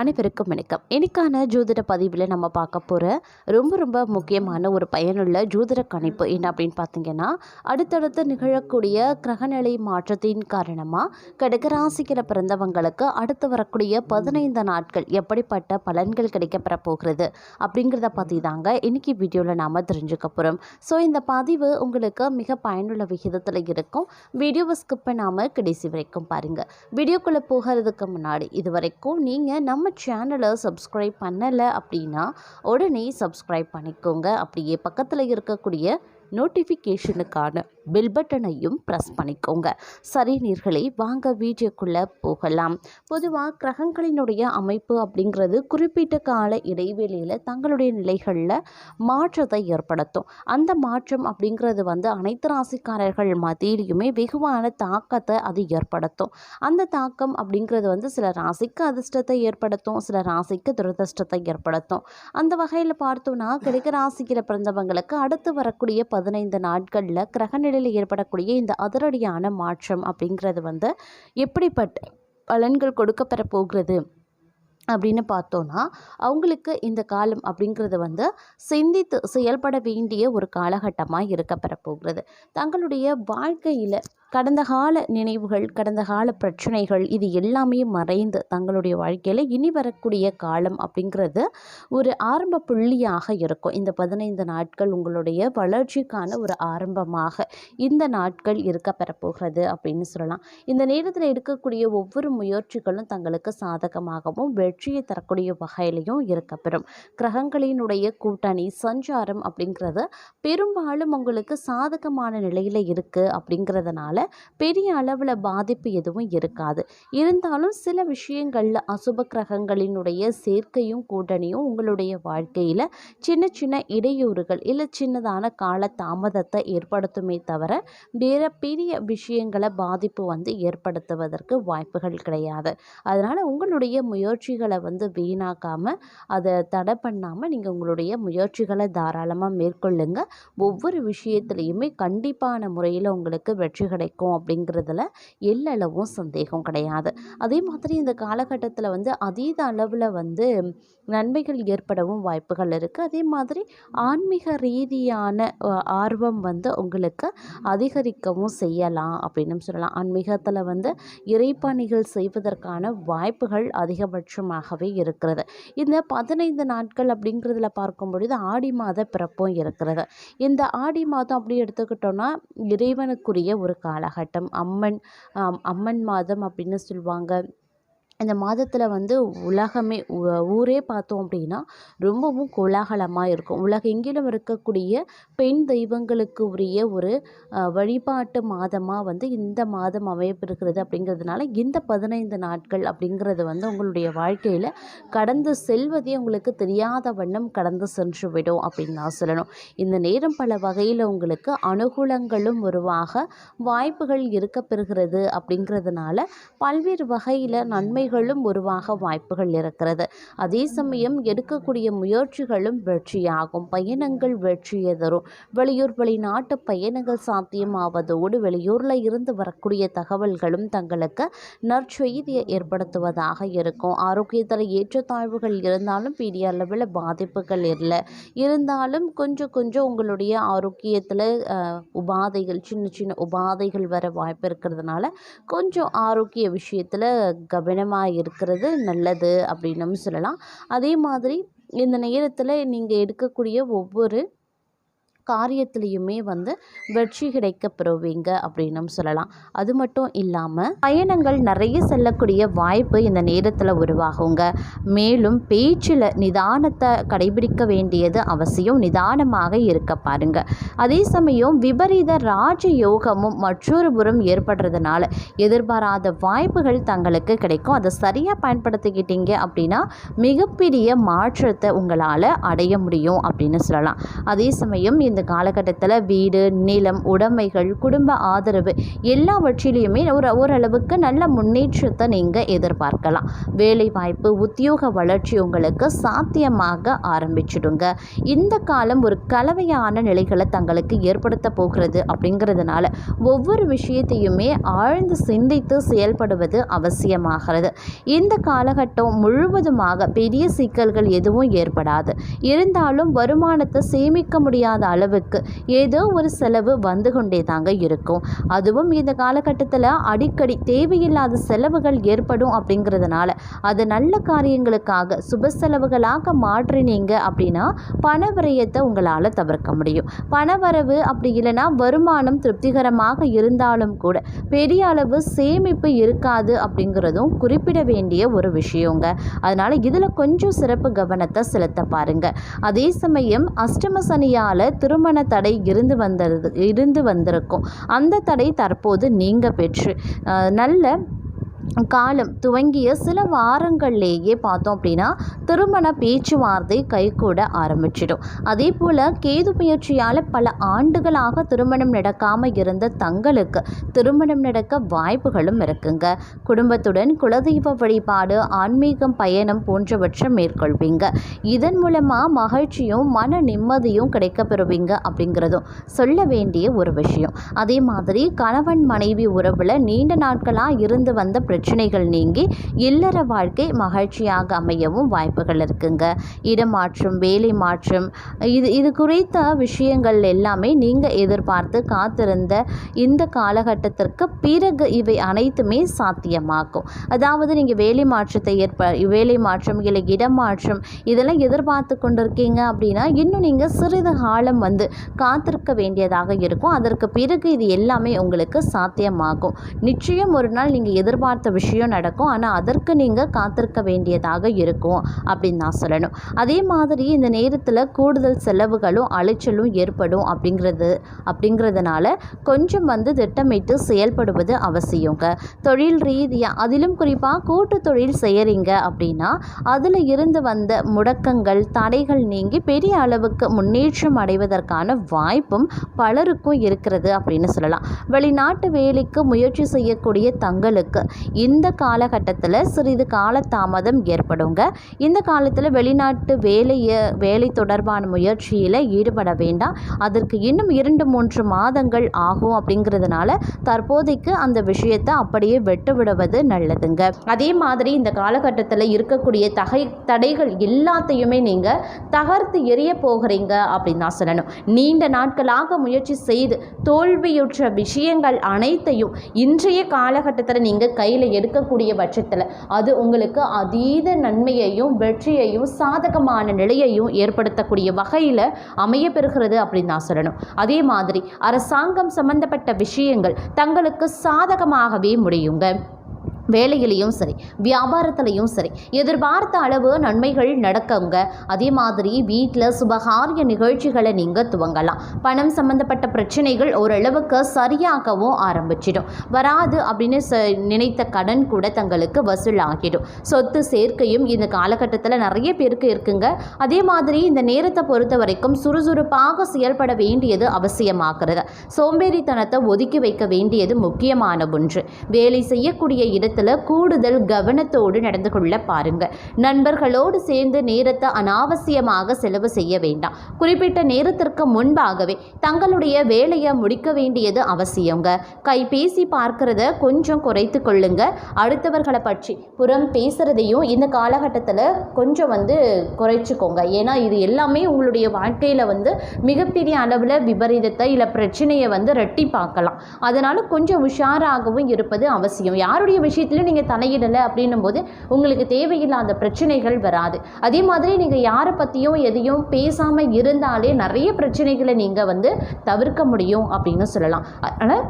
அனைவருக்கும் வணக்கம். இன்னைக்கான ஜோதிட பதிவில் நம்ம பார்க்க போகிற ரொம்ப ரொம்ப முக்கியமான ஒரு பயனுள்ள ஜோதிட கணிப்பு என்ன அப்படின்னு பார்த்தீங்கன்னா அடுத்தடுத்து நிகழக்கூடிய கிரகநிலை மாற்றத்தின் காரணமாக கடகராசிக்கிற பிறந்தவங்களுக்கு அடுத்து வரக்கூடிய பதினைந்து நாட்கள் எப்படிப்பட்ட பலன்கள் கிடைக்கப்பெற போகிறது அப்படிங்கிறத பற்றி தாங்க இன்னைக்கு வீடியோவில் நாம் தெரிஞ்சுக்க போகிறோம் ஸோ இந்த பதிவு உங்களுக்கு மிக பயனுள்ள விகிதத்தில் இருக்கும். வீடியோவை ஸ்கிப் பண்ணாமல் கடைசி வரைக்கும் பாருங்கள் வீடியோக்குள்ளே போகிறதுக்கு முன்னாடி இது வரைக்கும் நீங்கள் நம்ம சேனலை சப்ஸ்கிரைப் பண்ணலை அப்படின்னா உடனே சப்ஸ்கிரைப் பண்ணிக்கோங்க. அப்படியே பக்கத்தில் இருக்கக்கூடிய நோட்டிஃபிகேஷனுக்கான பெல் பட்டனையும் ப்ரெஸ் பண்ணிக்கோங்க. சரி நீர்களே வாங்க வீடியோக்குள்ளே போகலாம். பொதுவாக கிரகங்களினுடைய அமைப்பு அப்படிங்கிறது குறிப்பிட்ட கால இடைவெளியில் தங்களுடைய நிலைகளில் மாற்றத்தை ஏற்படுத்தும். அந்த மாற்றம் அப்படிங்கிறது வந்து அனைத்து ராசிக்காரர்கள் மத்தியிலையுமே வெகுவான தாக்கத்தை அது ஏற்படுத்தும். அந்த தாக்கம் அப்படிங்கிறது வந்து சில ராசிக்கு அதிர்ஷ்டத்தை ஏற்படுத்தும் சில ராசிக்கு துரதிர்ஷ்டத்தை ஏற்படுத்தும். அந்த வகையில் பார்த்தோன்னா கிடைக்க ராசிக்கிற பிறந்தவங்களுக்கு அடுத்து வரக்கூடிய பதினைந்து நாட்களில் கிரகநிலையில் ஏற்படக்கூடிய இந்த அதிரடியான மாற்றம் அப்படிங்கிறது வந்து எப்படிப்பட்ட பலன்கள் கொடுக்கப்பெற போகிறது அப்படின்னு பார்த்தோன்னா அவங்களுக்கு இந்த காலம் அப்படிங்கிறது வந்து சிந்தித்து செயல்பட வேண்டிய ஒரு காலகட்டமாக இருக்கப்பெற போகிறது. தங்களுடைய வாழ்க்கையில் கடந்த கால நினைவுகள் கடந்த கால பிரச்சனைகள் இது எல்லாமே மறைந்து தங்களுடைய வாழ்க்கையில் இனி வரக்கூடிய காலம் அப்படிங்கிறது ஒரு ஆரம்ப புள்ளியாக இருக்கும். இந்த பதினைந்து நாட்கள் உங்களுடைய வளர்ச்சிக்கான ஒரு ஆரம்பமாக இந்த நாட்கள் இருக்க பெறப்போகிறது அப்படின்னு சொல்லலாம். இந்த நேரத்தில் எடுக்கக்கூடிய ஒவ்வொரு முயற்சிகளும் தங்களுக்கு சாதகமாகவும் வெற்றியை தரக்கூடிய வகையிலையும் இருக்கப்பெறும் கிரகங்களினுடைய கூட்டணி சஞ்சாரம் அப்படிங்கிறது பெரும்பாலும் உங்களுக்கு சாதகமான நிலையில் இருக்குது அப்படிங்கிறதுனால பெரிய அளவில் பாதிப்பு எதுவும் இருக்காது. இருந்தாலும் சில விஷயங்களில் அசுப கிரகங்களினுடைய சேர்க்கையும் கூட்டணியும் உங்களுடைய வாழ்க்கையில் சின்ன சின்ன இடையூறுகள் இல்லை சின்னதான கால தாமதத்தை ஏற்படுத்துமே தவிர வேறு பெரிய விஷயங்களை பாதிப்பு வந்து ஏற்படுத்துவதற்கு வாய்ப்புகள் கிடையாது. அதனால் உங்களுடைய முயற்சிகளை வந்து வீணாக்காமல் அதை தடை பண்ணாமல் நீங்கள் உங்களுடைய முயற்சிகளை தாராளமாக மேற்கொள்ளுங்க. ஒவ்வொரு விஷயத்துலையுமே கண்டிப்பான முறையில் உங்களுக்கு வெற்றி கிடைக்கும் அப்படிங்கிறதுல எல்லளவும் சந்தேகம் கிடையாது. அதே மாதிரி இந்த காலகட்டத்தில் வந்து அதீத அளவில் வந்து நன்மைகள் ஏற்படவும் வாய்ப்புகள் இருக்குது அதே மாதிரி ஆன்மீக ரீதியான ஆர்வம் வந்து உங்களுக்கு அதிகரிக்கவும் செய்யலாம் அப்படின்னு சொல்லலாம். ஆன்மீகத்தில் வந்து இறைப்பணிகள் செய்வதற்கான வாய்ப்புகள் அதிகபட்சமாகவே இருக்கிறது. இந்த பதினைந்து நாட்கள் அப்படிங்கிறதுல பார்க்கும் பொழுது ஆடி மாத பிறப்பும் இருக்கிறது. இந்த ஆடி மாதம் அப்படி எடுத்துக்கிட்டோம்னா இறைவனுக்குரிய ஒரு காலகட்டம் அம்மன் அம்மன் மாதம் அப்படின்னு சொல்லுவாங்க. இந்த மாதத்தில் வந்து உலகமே ஊரே பார்த்தோம் அப்படின்னா ரொம்பவும் கோலாகலமாக இருக்கும். உலகெங்கிலும் இருக்கக்கூடிய பெண் தெய்வங்களுக்கு உரிய ஒரு வழிபாட்டு மாதமாக வந்து இந்த மாதம் அமையப்பெறுகிறது அப்படிங்கிறதுனால இந்த பதினைந்து நாட்கள் அப்படிங்கிறது வந்து உங்களுடைய வாழ்க்கையில் கடந்து செல்வதே உங்களுக்கு தெரியாத வண்ணம் கடந்து சென்று விடும் அப்படின்னு நான் சொல்லணும். இந்த நேரம் பல வகையில் உங்களுக்கு அனுகூலங்களும் உருவாக வாய்ப்புகள் இருக்க பெறுகிறது அப்படிங்கிறதுனால பல்வேறு வகையில் நன்மை நன்மைகளும் உருவாக வாய்ப்புகள் இருக்கிறது. அதே சமயம் எடுக்கக்கூடிய முயற்சிகளும் வெற்றியாகும். பயணங்கள் வெற்றியை தரும் வெளியூர் வெளிநாட்டு பயணங்கள் சாத்தியமாவதோடு வெளியூரில் இருந்து வரக்கூடிய தகவல்களும் தங்களுக்கு நற்செய்தியை ஏற்படுத்துவதாக இருக்கும். ஆரோக்கியத்தில் ஏற்றத்தாழ்வுகள் இருந்தாலும் பெரிய அளவில் பாதிப்புகள் இல்லை. இருந்தாலும் கொஞ்சம் கொஞ்சம் உங்களுடைய ஆரோக்கியத்தில் உபாதைகள் சின்ன சின்ன உபாதைகள் வர வாய்ப்பு இருக்கிறதுனால கொஞ்சம் ஆரோக்கிய விஷயத்தில் கவனமாக இருக்கிறது நல்லது அப்படின்னும் சொல்லலாம். அதே மாதிரி இந்த நேரத்தில் நீங்கள் எடுக்கக்கூடிய ஒவ்வொரு காரியத்திலையுமே வந்து வெற்றி கிடைக்க பெறுவீங்க அப்படின்னும் சொல்லலாம். அது மட்டும் இல்லாமல் பயணங்கள் நிறைய செல்லக்கூடிய வாய்ப்பு இந்த நேரத்தில் உருவாகுங்க. மேலும் பேச்சில் நிதானத்தை கடைபிடிக்க வேண்டியது அவசியம். நிதானமாக இருக்க பாருங்க. அதே சமயம் விபரீத ராஜ யோகமும் மற்றொரு புறம் ஏற்படுறதுனால எதிர்பாராத வாய்ப்புகள் தங்களுக்கு கிடைக்கும். அதை சரியாக பயன்படுத்திக்கிட்டீங்க அப்படின்னா மிகப்பெரிய மாற்றத்தை உங்களால் அடைய முடியும் அப்படின்னு சொல்லலாம். அதே சமயம் இந்த இந்த காலகட்டத்தில் வீடு நிலம் உடைமைகள் குடும்ப ஆதரவு எல்லாவற்றிலையுமே ஒரு ஓரளவுக்கு நல்ல முன்னேற்றத்தை நீங்கள் எதிர்பார்க்கலாம். வேலைவாய்ப்பு உத்தியோக வளர்ச்சி உங்களுக்கு சாத்தியமாக ஆரம்பிச்சிடுங்க. இந்த காலம் ஒரு கலவையான நிலைகளை தங்களுக்கு ஏற்படுத்த போகிறது அப்படிங்கிறதுனால ஒவ்வொரு விஷயத்தையுமே ஆழ்ந்து சிந்தித்து செயல்படுவது அவசியமாகிறது. இந்த காலகட்டம் முழுவதுமாக பெரிய சிக்கல்கள் எதுவும் ஏற்படாது. இருந்தாலும் வருமானத்தை சேமிக்க முடியாத அளவு செலவுக்கு ஏதோ ஒரு செலவு வந்து கொண்டே தாங்க இருக்கும். அதுவும் இந்த காலகட்டத்தில் அடிக்கடி தேவையில்லாத செலவுகள் ஏற்படும் அப்படிங்கிறதுனால அது நல்ல காரியங்களுக்காக சுப செலவுகளாக மாற்றினீங்க அப்படின்னா பண விரயத்தை உங்களால் தவிர்க்க முடியும். பணவரவு அப்படி இல்லைன்னா வருமானம் திருப்திகரமாக இருந்தாலும் கூட பெரிய அளவு சேமிப்பு இருக்காது அப்படிங்கிறதும் குறிப்பிட வேண்டிய ஒரு விஷயங்க. அதனால் இதில் கொஞ்சம் சிறப்பு கவனத்தை செலுத்த பாருங்க. அதே சமயம் அஷ்டம சனியால் திருமண தடை இருந்து வந்தது இருந்து வந்திருக்கும். அந்த தடை தற்போது நீங்க பெற்று நல்ல காலம் துவங்கிய சில வாரங்கள்லேயே பார்த்தோம் அப்படின்னா திருமண பேச்சுவார்த்தை கைகூட ஆரம்பிச்சிடும். அதே போல் கேது முயற்சியால் பல ஆண்டுகளாக திருமணம் நடக்காமல் இருந்த தங்களுக்கு திருமணம் நடக்க வாய்ப்புகளும் இருக்குங்க. குடும்பத்துடன் குலதெய்வ வழிபாடு ஆன்மீகம் பயணம் போன்றவற்றை மேற்கொள்வீங்க. இதன் மூலமாக மகிழ்ச்சியும் மன நிம்மதியும் கிடைக்க பெறுவீங்க அப்படிங்கிறதும் சொல்ல வேண்டிய ஒரு விஷயம். அதே மாதிரி கணவன் மனைவி உறவில் நீண்ட நாட்களாக இருந்து வந்த பிரச்சனைகள் நீங்கி இல்லற வாழ்க்கை மகிழ்ச்சியாக அமையவும் வாய்ப்புகள் இருக்குங்க. இடமாற்றம் வேலை மாற்றம் இது இது குறித்த விஷயங்கள் எல்லாமே நீங்கள் எதிர்பார்த்து காத்திருந்த இந்த காலகட்டத்திற்கு பிறகு இவை அனைத்துமே சாத்தியமாகும். அதாவது நீங்கள் வேலை மாற்றத்தை ஏற்ப வேலை மாற்றம் இல்லை இடமாற்றம் இதெல்லாம் எதிர்பார்த்து கொண்டிருக்கீங்க அப்படின்னா இன்னும் நீங்கள் சிறிது காலம் வந்து காத்திருக்க வேண்டியதாக இருக்கும். அதற்கு பிறகு இது எல்லாமே உங்களுக்கு சாத்தியமாகும். நிச்சயம் ஒரு நாள் நீங்கள் எதிர்பார்த்த விஷயம் நடக்கும். ஆனால் அதற்கு நீங்கள் காத்திருக்க வேண்டியதாக இருக்கும் அப்படின்னு நான் சொல்லணும். அதே மாதிரி இந்த நேரத்தில் கூடுதல் செலவுகளும் அலைச்சலும் ஏற்படும் அப்படிங்கிறது அப்படிங்கிறதுனால கொஞ்சம் வந்து திட்டமிட்டு செயல்படுவது அவசியங்க. தொழில் ரீதியாக அதிலும் குறிப்பாக கூட்டு தொழில் செய்கிறீங்க அப்படின்னா அதில் இருந்து வந்த முடக்கங்கள் தடைகள் நீங்கி பெரிய அளவுக்கு முன்னேற்றம் அடைவதற்கான வாய்ப்பும் பலருக்கும் இருக்கிறது அப்படின்னு சொல்லலாம். வெளிநாட்டு வேலைக்கு முயற்சி செய்யக்கூடிய தங்களுக்கு இந்த காலகட்டத்தில் சிறிது காலதாமதம் ஏற்படுங்க. இந்த காலத்தில் வெளிநாட்டு வேலையை வேலை தொடர்பான முயற்சியில் ஈடுபட வேண்டாம். அதற்கு இன்னும் இரண்டு மூன்று மாதங்கள் ஆகும் அப்படிங்கிறதுனால தற்போதைக்கு அந்த விஷயத்தை அப்படியே வெட்டு விடுவது நல்லதுங்க. அதே மாதிரி இந்த காலகட்டத்தில் இருக்கக்கூடிய தகை தடைகள் எல்லாத்தையுமே நீங்கள் தகர்த்து எரிய போகிறீங்க அப்படின்னு தான் சொல்லணும். நீண்ட நாட்களாக முயற்சி செய்து தோல்வியுற்ற விஷயங்கள் அனைத்தையும் இன்றைய காலகட்டத்தில் நீங்கள் கையில் எடுக்கக்கூடிய பட்சத்தில் அது உங்களுக்கு அதீத நன்மையையும் வெற்றியையும் சாதகமான நிலையையும் ஏற்படுத்தக்கூடிய வகையில் அமைய பெறுகிறது அப்படின்னு நான் சொல்லணும். அதே மாதிரி அரசாங்கம் சம்பந்தப்பட்ட விஷயங்கள் தங்களுக்கு சாதகமாகவே முடியுங்க. வேலையிலையும் சரி வியாபாரத்திலையும் சரி எதிர்பார்த்த அளவு நன்மைகள் நடக்குங்க அதே மாதிரி வீட்டில் சுபகாரிய நிகழ்ச்சிகளை நீங்கள் துவங்கலாம். பணம் சம்மந்தப்பட்ட பிரச்சனைகள் ஓரளவுக்கு சரியாகவும் ஆரம்பிச்சிடும். வராது அப்படின்னு ச நினைத்த கடன் கூட தங்களுக்கு வசூலாகிடும். சொத்து சேர்க்கையும் இந்த காலகட்டத்தில் நிறைய பேருக்கு இருக்குங்க. அதே மாதிரி இந்த நேரத்தை பொறுத்த வரைக்கும் சுறுசுறுப்பாக செயல்பட வேண்டியது அவசியமாகிறது. சோம்பேறித்தனத்தை ஒதுக்கி வைக்க வேண்டியது முக்கியமான ஒன்று. வேலை செய்யக்கூடிய இடத்துல கூடுதல் கவனத்தோடு நடந்து கொள்ள பாருங்க. நண்பர்களோடு சேர்ந்து நேரத்தை அனாவசியமாக செலவு செய்ய வேண்டாம். குறிப்பிட்ட நேரத்திற்கு முன்பாகவே தங்களுடைய வேலையை முடிக்க வேண்டியது அவசியங்க. கைபேசி பார்க்கறத கொஞ்சம் குறைத்து கொள்ளுங்க. அடுத்தவர்களை பற்றி புறம் பேசுறதையும் இந்த காலகட்டத்தில் கொஞ்சம் வந்து குறைச்சிக்கோங்க. ஏன்னா இது எல்லாமே உங்களுடைய வாழ்க்கையில் வந்து மிகப்பெரிய அளவில் விபரீதத்தை இல்லை பிரச்சனையை வந்து ரெட்டிப்பாக்கலாம் அதனால் கொஞ்சம் உஷாராகவும் இருப்பது அவசியம். யாருடைய விஷயத்துலையும் நீங்கள் தலையிடலை அப்படின்னும் போது உங்களுக்கு தேவையில்லாத பிரச்சனைகள் வராது. அதே மாதிரி நீங்கள் யாரை பற்றியும் எதையும் பேசாமல் இருந்தாலே நிறைய பிரச்சனைகளை நீங்கள் வந்து தவிர்க்க முடியும் அப்படின்னு சொல்லலாம். அதனால்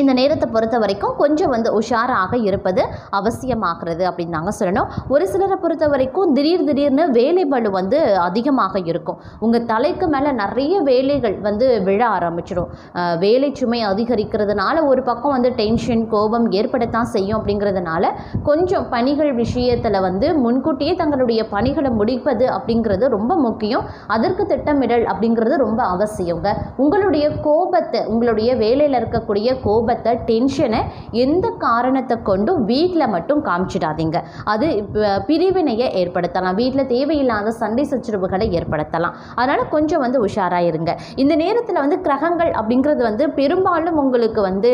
இந்த நேரத்தை பொறுத்த வரைக்கும் கொஞ்சம் வந்து உஷாராக இருப்பது அவசியமாகிறது அப்படின்னு நாங்கள் சொல்லணும். ஒரு சிலரை பொறுத்த வரைக்கும் திடீர் திடீர்னு வேலை பளு வந்து அதிகமாக இருக்கும். உங்கள் தலைக்கு மேலே நிறைய வேலைகள் வந்து விழ ஆரம்பிச்சிடும். வேலை சுமை அதிகரிக்கிறதுனால ஒரு பக்கம் வந்து டென்ஷன் கோபம் ஏற்படத்தான் செய்யும் அப்படிங்கிறதுனால கொஞ்சம் பணிகள் விஷயத்தில் வந்து முன்கூட்டியே தங்களுடைய பணிகளை முடிப்பது அப்படிங்கிறது ரொம்ப முக்கியம். அதற்கு திட்டமிடல் அப்படிங்கிறது ரொம்ப அவசியங்க. உங்களுடைய கோபத்தை உங்களுடைய வேலையில் இருக்கக்கூடிய கோபத்தை டென்ஷனை எந்த காரணத்தை கொண்டும் வீட்டில் மட்டும் காமிச்சிடாதீங்க. அது பிரிவினையை ஏற்படுத்தலாம். வீட்டில் தேவையில்லாத சண்டை சச்சரவுகளை ஏற்படுத்தலாம். அதனால் கொஞ்சம் வந்து உஷாராக இருங்க. இந்த நேரத்தில் வந்து கிரகங்கள் அப்படிங்கிறது வந்து பெரும்பாலும் உங்களுக்கு வந்து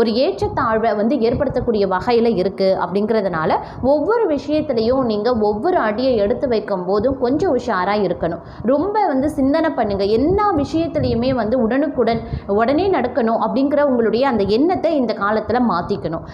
ஒரு ஏற்றத்தாழ்வை வந்து ஏற்படுத்தக்கூடிய வகையில் இருக்குது அப்படிங்கிறதுனால ஒவ்வொரு விஷயத்துலையும் நீங்கள் ஒவ்வொரு அடியை எடுத்து வைக்கும் போதும் கொஞ்சம் உஷாராக இருக்கணும். ரொம்ப வந்து சிந்தனை பண்ணுங்கள் எல்லா விஷயத்துலையுமே வந்து உடனுக்குடன் உடனே நடக்கணும் அப்படிங்கிற உங்களுடைய அந்த எண்ணத்தை இந்த காலத்தில் மாற்றிக்கணும்